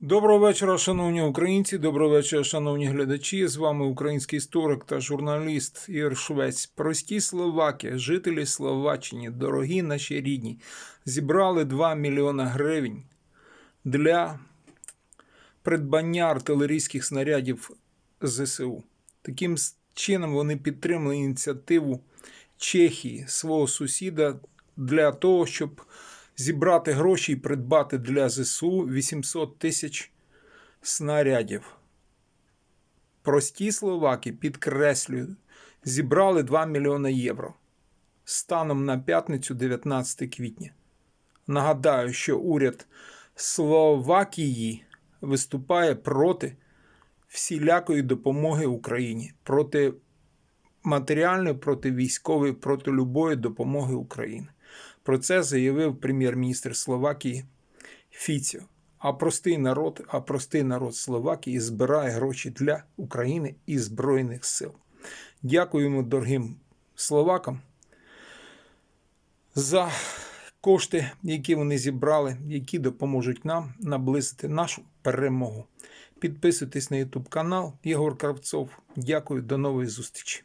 Доброго вечора, шановні українці. Доброго вечора, шановні глядачі. З вами український історик та журналіст Ігор Швець. Прості словаки, жителі Словаччини, дорогі наші рідні, зібрали 2 мільйона гривень для придбання артилерійських снарядів ЗСУ. Таким чином вони підтримали ініціативу Чехії, свого сусіда, для того, щоб зібрати гроші і придбати для ЗСУ 800 тисяч снарядів. Прості словаки, підкреслюю, зібрали 2 мільйони євро станом на п'ятницю 19 квітня. Нагадаю, що уряд Словакії виступає проти всілякої допомоги Україні, проти матеріальної, проти військової, проти любої допомоги Україні. Про це заявив прем'єр-міністр Словакії Фіцьо. А простий народ, а простий народ Словакії збирає гроші для України і Збройних сил. Дякуємо дорогим словакам за кошти, які вони зібрали, які допоможуть нам наблизити нашу перемогу. Підписуйтесь на YouTube канал Єгор Кравцов. Дякую, до нової зустрічі.